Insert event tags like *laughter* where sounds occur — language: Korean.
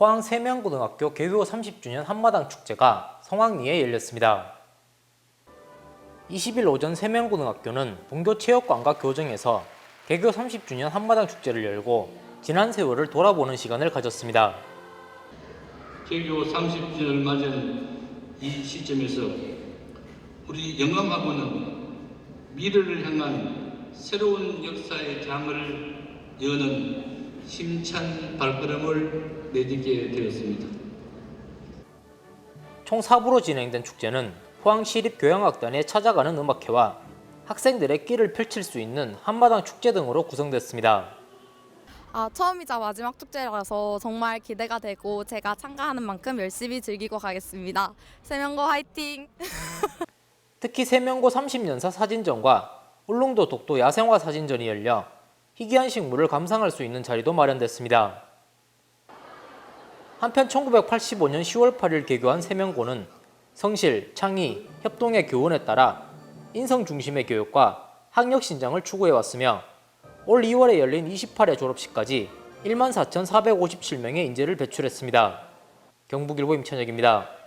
포항 세명고등학교 개교 30주년 한마당 축제가 성황리에 열렸습니다. 20일 오전 세명고등학교는 본교 체육관과 교정에서 개교 30주년 한마당 축제를 열고 지난 세월을 돌아보는 시간을 가졌습니다. 개교 30주년을 맞이하는 이 시점에서 우리 영암학원은 미래를 향한 새로운 역사의 장을 여는 힘찬 발걸음을 내딛게 되었습니다. 총 4부로 진행된 축제는 포항시립교향악단의 찾아가는 음악회와 학생들의 끼를 펼칠 수 있는 한마당 축제 등으로 구성됐습니다. 아, 처음이자 마지막 축제라서 정말 기대가 되고 제가 참가하는 만큼 열심히 즐기고 가겠습니다. 세명고 화이팅! *laughs* 특히 세명고 30년사 사진전과 울릉도 독도 야생화 사진전이 열려 희귀한 식물을 감상할 수 있는 자리도 마련됐습니다. 한편 1985년 10월 8일 개교한 세명고는 성실, 창의, 협동의 교훈에 따라 인성 중심의 교육과 학력 신장을 추구해왔으며 올 2월에 열린 28회 졸업식까지 14,457명의 인재를 배출했습니다. 경북일보 임천혁입니다.